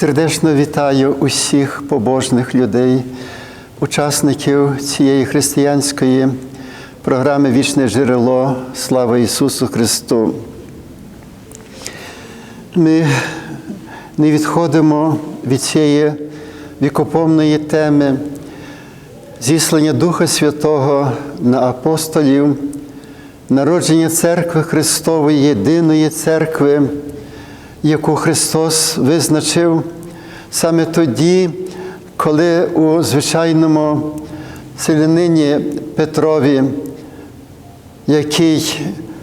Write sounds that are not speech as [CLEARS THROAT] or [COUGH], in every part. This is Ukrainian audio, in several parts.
Сердечно вітаю усіх побожних людей, учасників цієї християнської програми Вічне джерело. Слава Ісусу Христу. Ми не відходимо від цієї вікоповної теми зіслання Духа Святого на апостолів, народження церкви Христової, єдиної церкви, яку Христос визначив саме тоді, коли у звичайному селянині Петрові, який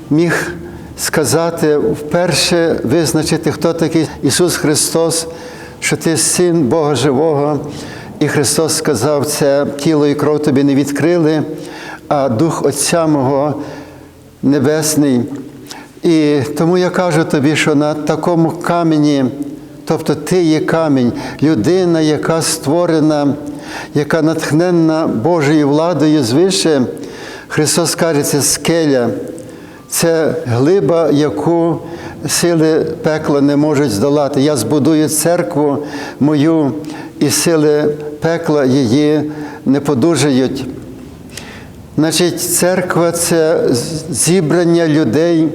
міг сказати, вперше визначити, хто такий Ісус Христос, що ти син Бога Живого. І Христос сказав, це тіло і кров тобі не відкрили, а Дух Отця Мого Небесний. І тому я кажу тобі, що на такому камені, тобто ти є камінь, людина, яка створена, яка натхненна Божою владою звише, Христос каже, це скеля, це глиба, яку сили пекла не можуть здолати. Я збудую церкву мою, і сили пекла її не подужають. Значить, церква це зібрання людей,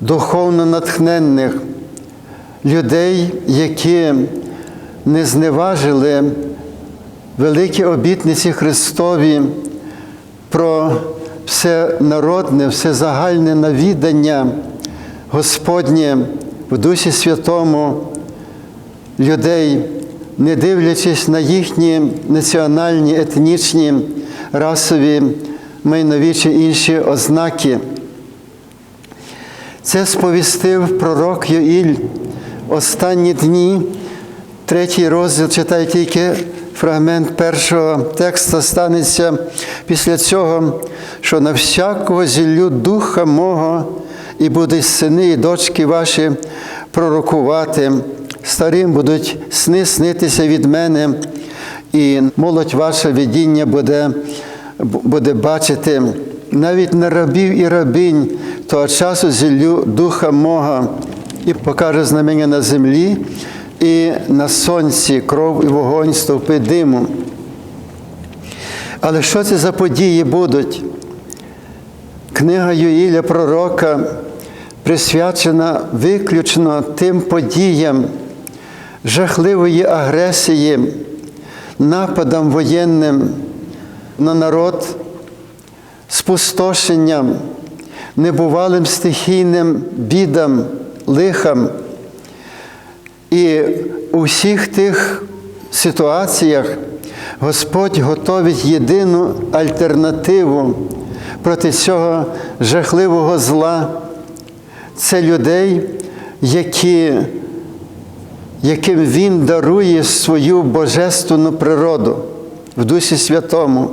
духовно натхненних, людей, які не зневажили великі обітниці Христові про все народне, все загальне навідання Господнє в Дусі Святому людей, не дивлячись на їхні національні, етнічні, расові, майновічі інші ознаки. Це сповістив пророк Йоїль останні дні, третій розділ читає тільки фрагмент першого текста станеться після цього, що на всякого зіллю духа мого і будуть сини і дочки ваші пророкувати, старим будуть сни снитися від мене, і молодь ваше видіння буде, буде бачити. Навіть на рабів і рабинь того часу зіллю духа мого і покаже знамення на землі і на сонці кров і вогонь, стовпи диму. Але що це за події будуть? Книга Юїля Пророка присвячена виключно тим подіям жахливої агресії, нападам воєнним на народ, спустошенням, небувалим стихійним бідам, лихам. І у всіх тих ситуаціях Господь готовить єдину альтернативу проти цього жахливого зла. Це людей, які, яким Він дарує свою божественну природу в Дусі Святому.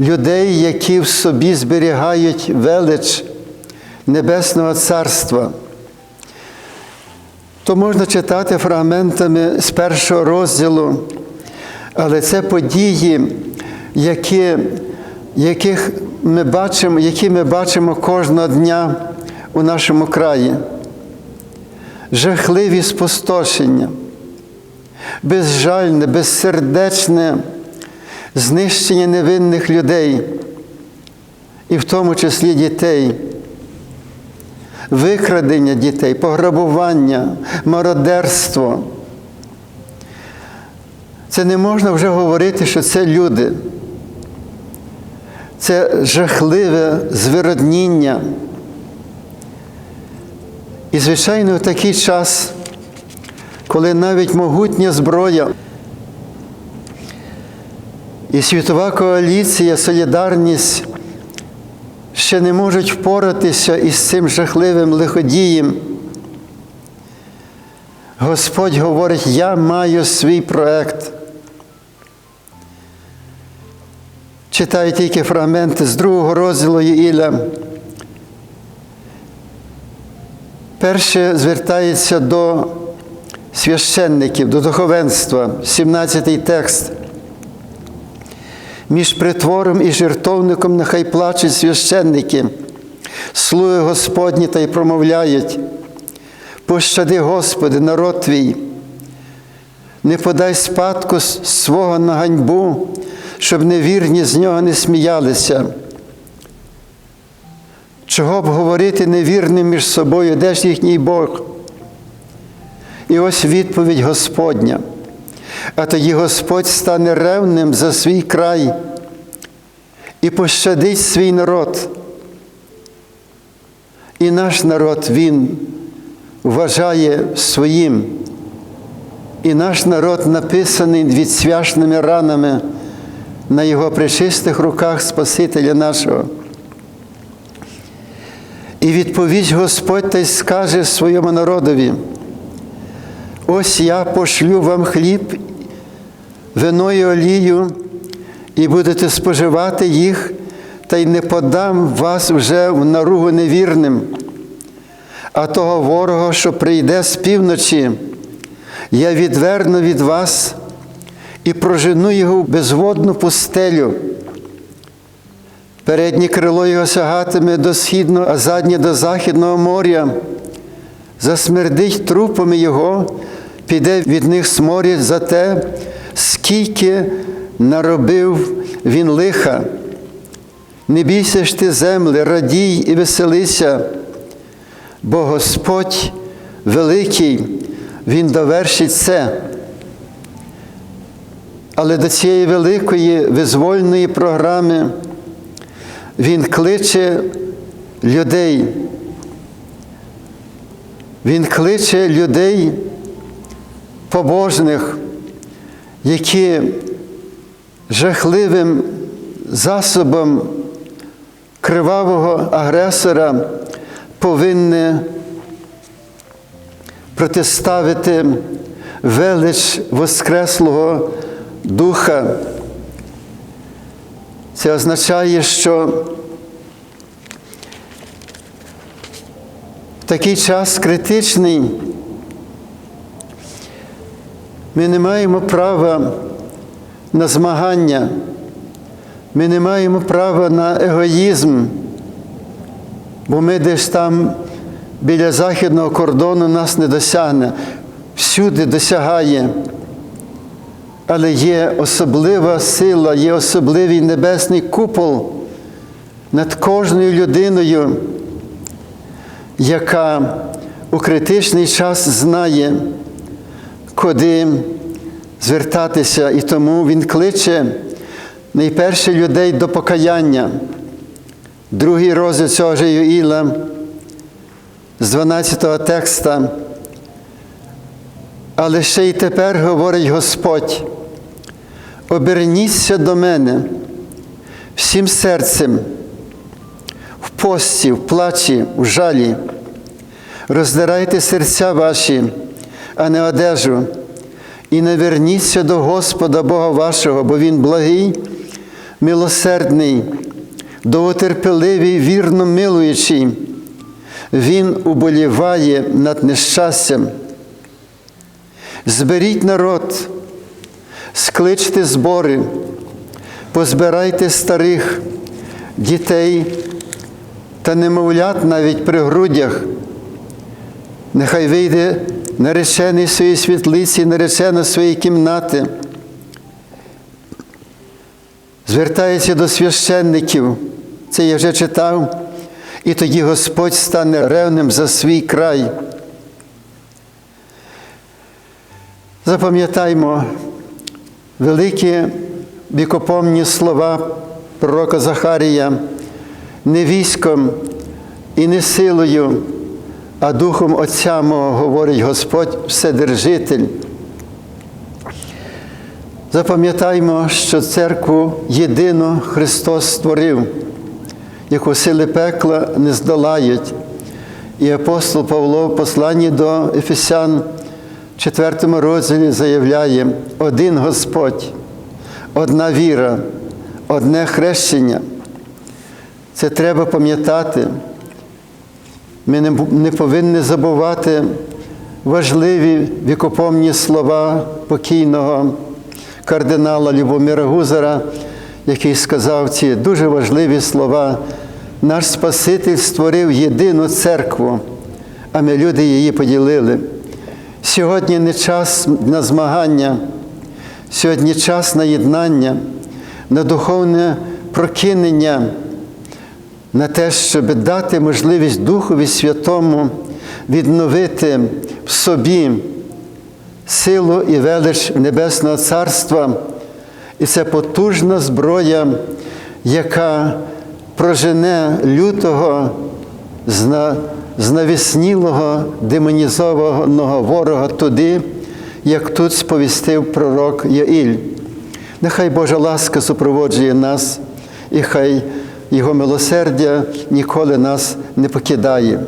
Людей, які в собі зберігають велич Небесного Царства. То можна читати фрагментами з першого розділу, але це події, які, яких ми бачимо, які ми бачимо кожного дня у нашому краї. Жахливі спустошення, безжальне, безсердечне знищення невинних людей, і в тому числі дітей викрадення дітей, пограбування, мародерство. Це не можна вже говорити, що це люди. Це жахливе звиродніння. І, звичайно, в такий час, коли навіть могутня зброя і світова коаліція, солідарність ще не можуть впоратися із цим жахливим лиходієм. Господь говорить, я маю свій проект. Читаю тільки фрагменти з другого розділу Іля. Перше звертається до священників, до духовенства, 17-й текст. Між притвором і жертовником нехай плачуть священники, слуги Господні та й промовляють. Пощади, Господи, народ Твій, не подай спадку свого на ганьбу, щоб невірні з нього не сміялися. Чого б говорити невірним між собою, де ж їхній Бог? І ось відповідь Господня. А тоді Господь стане ревним за свій край і пощадить свій народ. І наш народ Він вважає своїм. І наш народ написаний відсвяшними ранами на його причистих руках Спасителя нашого. І відповість Господь та й скаже своєму народові: ось я пошлю вам хліб, вино і олію, і будете споживати їх, та й не подам вас вже в наругу невірним, а того ворога, що прийде з півночі, я відверну від вас і прожену його в безводну пустелю. Переднє крило його сягатиме до східного, а заднє до західного моря. Засмердить трупами його, піде від них сморід за те, скільки наробив він лиха. Не бійся ж ти землі, радій і веселися, бо Господь великий, Він довершить це. Але до цієї великої визвольної програми Він кличе людей. Він кличе людей побожних, які жахливим засобом кривавого агресора повинні протиставити велич Воскреслого Духа. Це означає, що в такий час критичний ми не маємо права на змагання, ми не маємо права на егоїзм, бо ми десь там біля західного кордону нас не досягне, всюди досягає. Але є особлива сила, є особливий небесний купол над кожною людиною, яка у критичний час знає, куди звертатися, і тому Він кличе найперше людей до покаяння. Другий розділ цього ж Юїла з 12-го текста. Але ще й тепер говорить Господь, оберніться до мене всім серцем, в пості, в плачі, в жалі, роздирайте серця ваші, а не одежу, і наверніться до Господа Бога вашого, бо Він благий, милосердний, довготерпеливий, вірно милуючий. Він уболіває над нещастям. Зберіть народ, скличте збори, позбирайте старих дітей та немовлят навіть при грудях. Нехай вийде наречений своєї світлиці, наречена своєї кімнати. Звертається до священників, це я вже читав, і тоді Господь стане ревним за свій край. Запам'ятаймо великі вікопомні слова пророка Захарія, не військом і не силою, а духом Отця мого говорить Господь Вседержитель. Запам'ятаймо, що церкву єдину Христос створив, яку сили пекла не здолають. І апостол Павло в посланні до Ефесян в 4 розділі заявляє один Господь, одна віра, одне хрещення. Це треба пам'ятати. Ми не повинні забувати важливі вікопомні слова покійного кардинала Любомира Гузара, який сказав ці дуже важливі слова. Наш Спаситель створив єдину церкву, а ми люди її поділили. Сьогодні не час на змагання, сьогодні час на єднання, на духовне прокинення, на те, щоб дати можливість Духові Святому відновити в собі силу і велич Небесного Царства. І це потужна зброя, яка прожене лютого, зна- знавіснілого, демонізованого ворога туди, як тут сповістив пророк Яїль. Нехай Божа ласка супроводжує нас, і хай Його милосердя ніколи нас не покидає.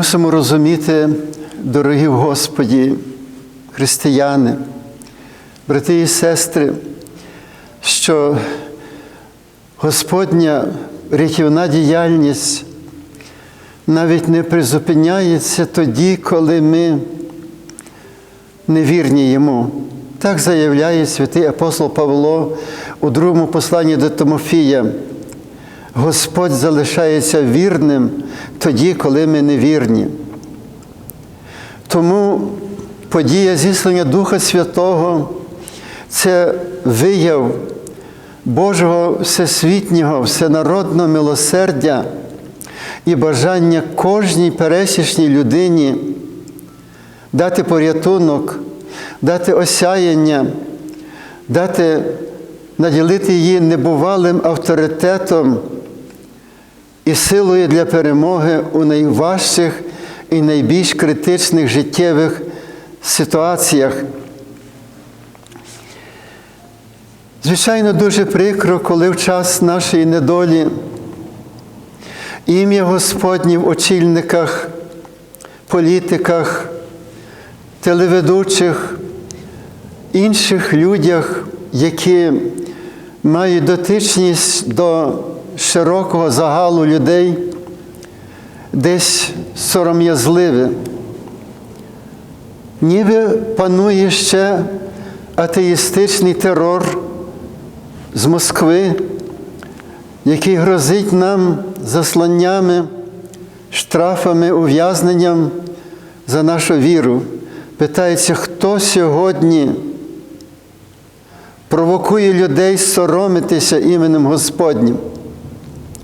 Мусимо розуміти, дорогі в Господі, християни, брати і сестри, що Господня рятівна діяльність навіть не призупиняється тоді, коли ми невірні Йому. Так заявляє святий апостол Павло у другому посланні до Тимофія. Господь залишається вірним тоді, коли ми невірні. Тому подія зіслання Духа Святого це вияв Божого всесвітнього, всенародного милосердя і бажання кожній пересічній людині дати порятунок, дати осяяння, дати наділити її небувалим авторитетом і силою для перемоги у найважчих і найбільш критичних життєвих ситуаціях. Звичайно, дуже прикро, коли в час нашої недолі ім'я Господнє в очільниках, політиках, телеведучих, інших людях, які мають дотичність до широкого загалу людей, десь сором'язливе. Ніби панує ще атеїстичний терор з Москви, який грозить нам засланнями, штрафами, ув'язненням за нашу віру. Питається, хто сьогодні провокує людей соромитися іменем Господнім?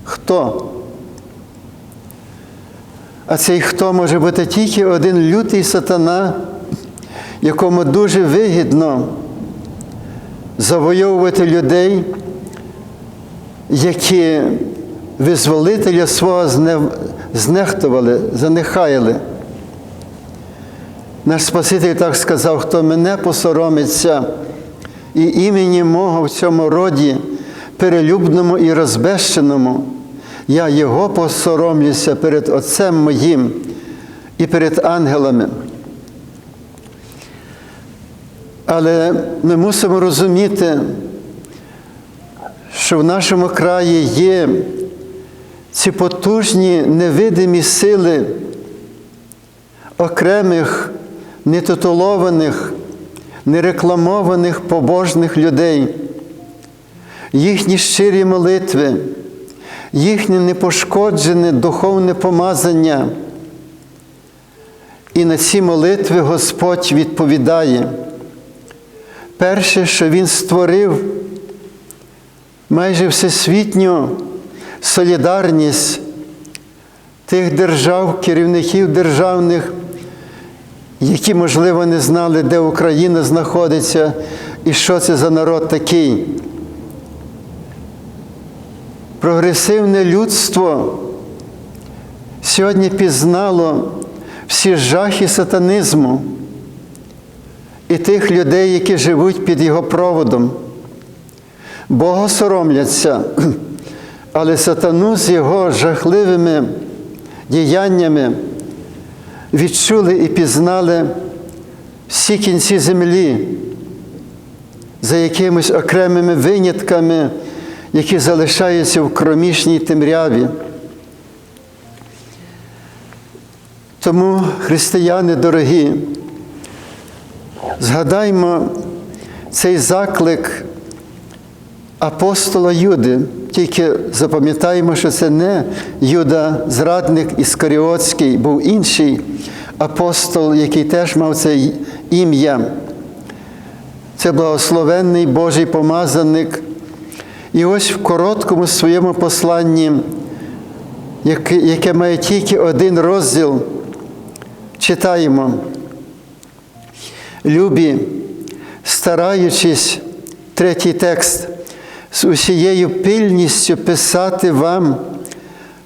Хто? А цей хто може бути тільки один лютий сатана, якому дуже вигідно завойовувати людей, які визволителя свого знехтували, занехаяли. Наш Спаситель так сказав, хто мене посоромиться і імені мого в цьому роді, перелюбному і розбещеному, я його посоромлюся перед Отцем моїм і перед ангелами. Але ми мусимо розуміти, що в нашому краї є ці потужні невидимі сили окремих, нетитулованих, нерекламованих побожних людей, їхні щирі молитви, їхнє непошкоджене духовне помазання. І на ці молитви Господь відповідає. Перше, що Він створив майже всесвітню солідарність тих держав, керівників державних, які, можливо, не знали, де Україна знаходиться і що це за народ такий. Прогресивне людство сьогодні пізнало всі жахи сатанизму і тих людей, які живуть під його проводом. Бога соромляться, [CLEARS THROAT] але сатану з його жахливими діяннями відчули і пізнали всі кінці землі за якимись окремими винятками, які залишаються в кромішній темряві. Тому, християни дорогі, згадаймо цей заклик апостола Юди. Тільки запам'ятаємо, що це не Юда, зрадник Іскаріотський, був інший апостол, який теж мав це ім'я. Це благословенний Божий помазаник. І ось в короткому своєму посланні, яке має тільки один розділ, читаємо. Любі, стараючись, третій текст, з усією пильністю писати вам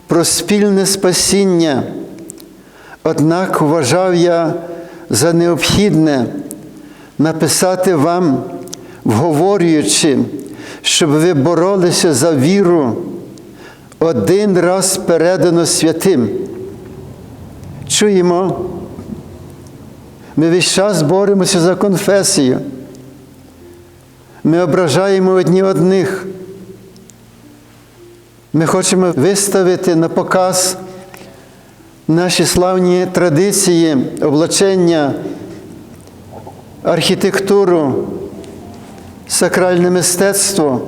про спільне спасіння, однак вважав я за необхідне написати вам, вговорюючи, щоб ви боролися за віру один раз передано святим. Чуємо, ми весь час боремося за конфесію. Ми ображаємо одні одних. Ми хочемо виставити на показ наші славні традиції, облачення, архітектуру, сакральне мистецтво.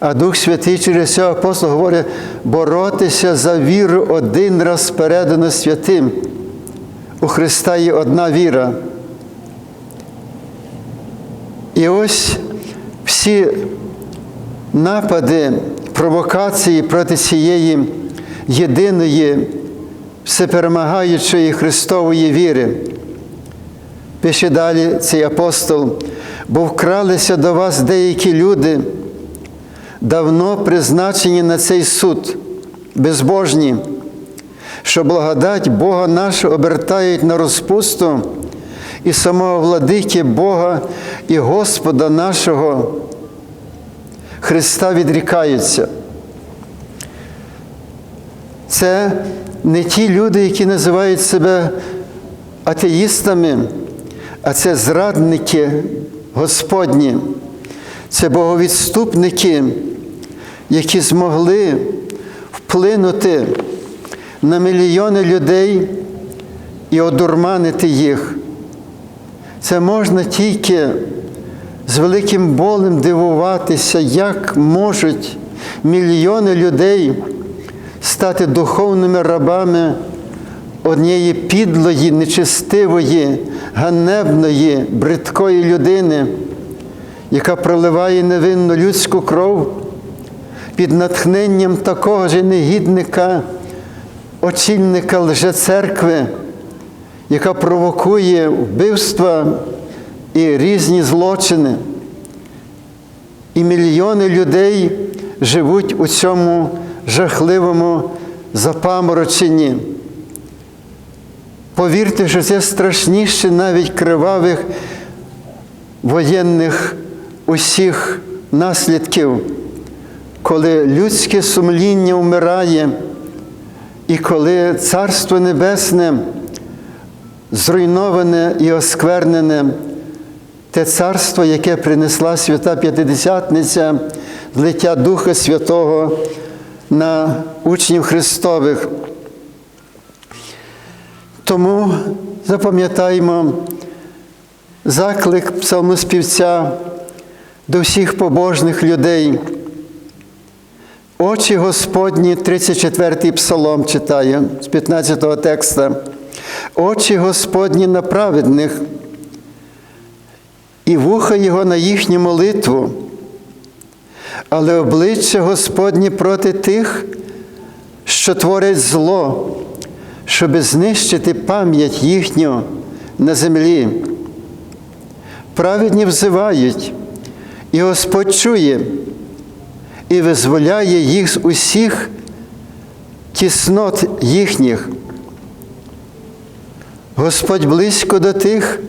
А Дух Святий через цього апостол говорить, боротися за віру один раз передано святим. У Христа є одна віра. І ось всі напади, провокації проти цієї єдиної, всеперемагаючої Христової віри. Пише далі цей апостол, бо вкралися до вас деякі люди, давно призначені на цей суд, безбожні, що благодать Бога нашого обертають на розпусту і самого владики Бога і Господа нашого Христа відрікаються. Це не ті люди, які називають себе атеїстами, а це зрадники Господні, це боговідступники, які змогли вплинути на мільйони людей і одурманити їх. Це можна тільки з великим болем дивуватися, як можуть мільйони людей стати духовними рабами однієї підлої, нечестивої, ганебної, бридкої людини, яка проливає невинну людську кров під натхненням такого ж негідника, очільника лжецеркви, яка провокує вбивства і різні злочини. І мільйони людей живуть у цьому. жахливому запамороченні. Повірте, що це страшніше навіть кривавих воєнних усіх наслідків, коли людське сумління вмирає, і коли Царство Небесне зруйноване і осквернене, те царство, яке принесла свята П'ятидесятниця, злиття Духа Святого на учнів Христових. Тому запам'ятаємо заклик псалмоспівця до всіх побожних людей. Очі Господні, 34-й псалом читає з 15-го текста. Очі Господні на праведних, і вуха Його на їхню молитву, але обличчя Господні проти тих, що творять зло, щоби знищити пам'ять їхню на землі. Праведні взивають, і Господь чує і визволяє їх з усіх тіснот їхніх. Господь близько до тих,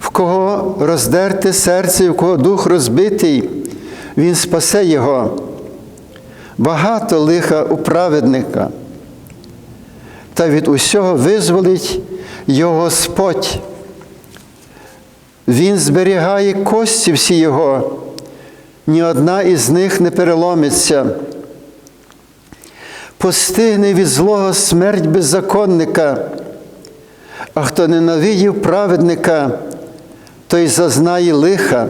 в кого роздерте серце, в кого дух розбитий, Він спасе його. Багато лиха у праведника, та від усього визволить його Господь. Він зберігає кості всі його, ні одна із них не переломиться. Постигне від злого смерть беззаконника, а хто ненавидів праведника, той зазнає лиха.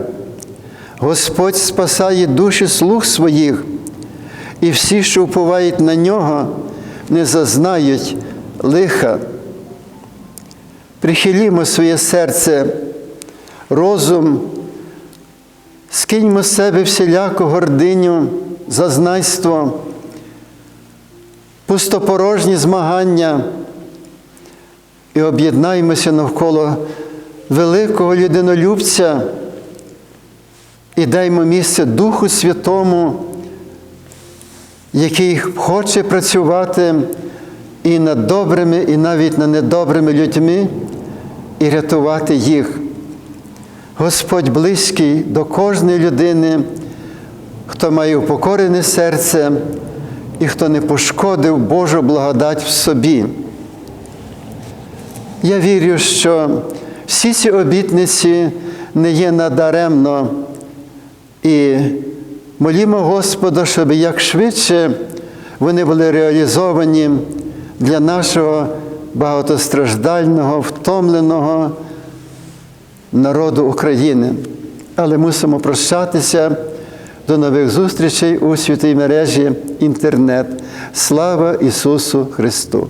Господь спасає душі слуг своїх, і всі, що впувають на нього, не зазнають лиха. Прихилімо своє серце, розум, скиньмо з себе всіляку гординю, зазнайство, пустопорожні змагання і об'єднаймося навколо великого людинолюбця і даймо місце Духу Святому, який хоче працювати і над добрими, і навіть над недобрими людьми, і рятувати їх. Господь близький до кожної людини, хто має упокорене серце і хто не пошкодив Божу благодать в собі. Я вірю, що всі ці обітниці не є надаремно. І молімо Господа, щоб як швидше вони були реалізовані для нашого багатостраждального, втомленого народу України. Але мусимо прощатися до нових зустрічей у святій мережі інтернет. Слава Ісусу Христу!